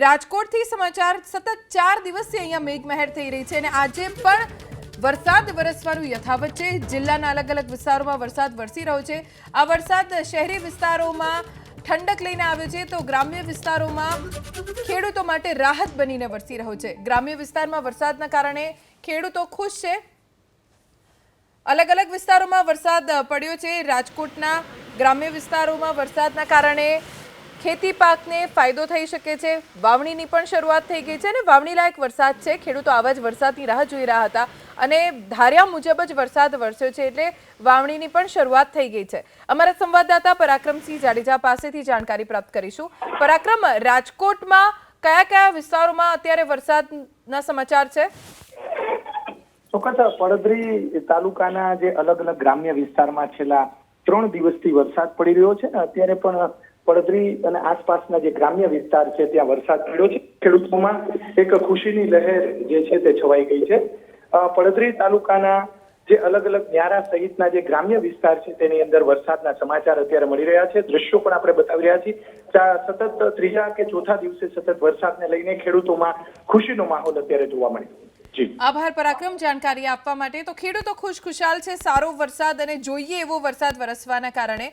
રાજકોટથી સમાચાર સતત ચાર દિવસથી અહીંયા મેઘમહેર થઈ રહી છે અને આજે પણ વરસાદ વરસવાનું યથાવત છે. જિલ્લાના અલગ અલગ વિસ્તારોમાં વરસાદ વરસી રહ્યો છે. આ વરસાદ શહેરી વિસ્તારોમાં ઠંડક લઈને આવ્યો છે તો ગ્રામ્ય વિસ્તારોમાં ખેડૂતો માટે રાહત બનીને વરસી રહ્યો છે. ગ્રામ્ય વિસ્તારમાં વરસાદના કારણે ખેડૂતો ખુશ છે. અલગ અલગ વિસ્તારોમાં વરસાદ પડ્યો છે. રાજકોટના ગ્રામ્ય વિસ્તારોમાં વરસાદના કારણે ખેતી પાકને ફાયદો થઈ શકે છે. વાવણીની પણ શરૂઆત થઈ ગઈ છે અને વાવણી લાયક વરસાદ છે. ખેડૂતો આવા જ વરસાદની રાહ જોઈ રહ્યા હતા અને ધાર્યા મુજબ જ વરસાદ વરસ્યો છે એટલે વાવણીની પણ શરૂઆત થઈ ગઈ છે. અમારા સંવાદદાતા પરાક્રમસિંહ જાડેજા પાસેથી જાણકારી પ્રાપ્ત કરીશું. પરાક્રમ, રાજકોટમાં કયા કયા વિસ્તારોમાં અત્યારે વરસાદના સમાચાર છે? પડદરી તાલુકાના જે અલગ અલગ ગ્રામ્ય વિસ્તારમાં છેલ્લા ત્રણ દિવસથી વરસાદ પડી રહ્યો છે અત્યારે પણ પડદરી અને આસપાસના જે ગ્રામ્ય વિસ્તાર છે, ત્યાં વરસાદ પડ્યો છે. ખેડૂતોમાં એક ખુશીની લહેર જે છે તે છવાઈ ગઈ છે. પડદરી તાલુકાના જે અલગ અલગ ન્યારા સહિતના જે ગ્રામ્ય વિસ્તાર છે, તેની અંદર વરસાદના સમાચાર અત્યારે મળી રહ્યા છે. દ્રશ્યો પણ આપણે બતાવી રહ્યા છીએ. સતત ત્રીજા કે ચોથા દિવસે સતત વરસાદને લઈને ખેડૂતોમાં ખુશીનો માહોલ અત્યારે જોવા મળ્યો. આભાર, પરાક્રમ જાણકારી આપવા માટે. તો ખેડૂતો ખુશ ખુશાલ છે. સારો વરસાદ અને જોઈએ એવો વરસાદ વરસવાના કારણે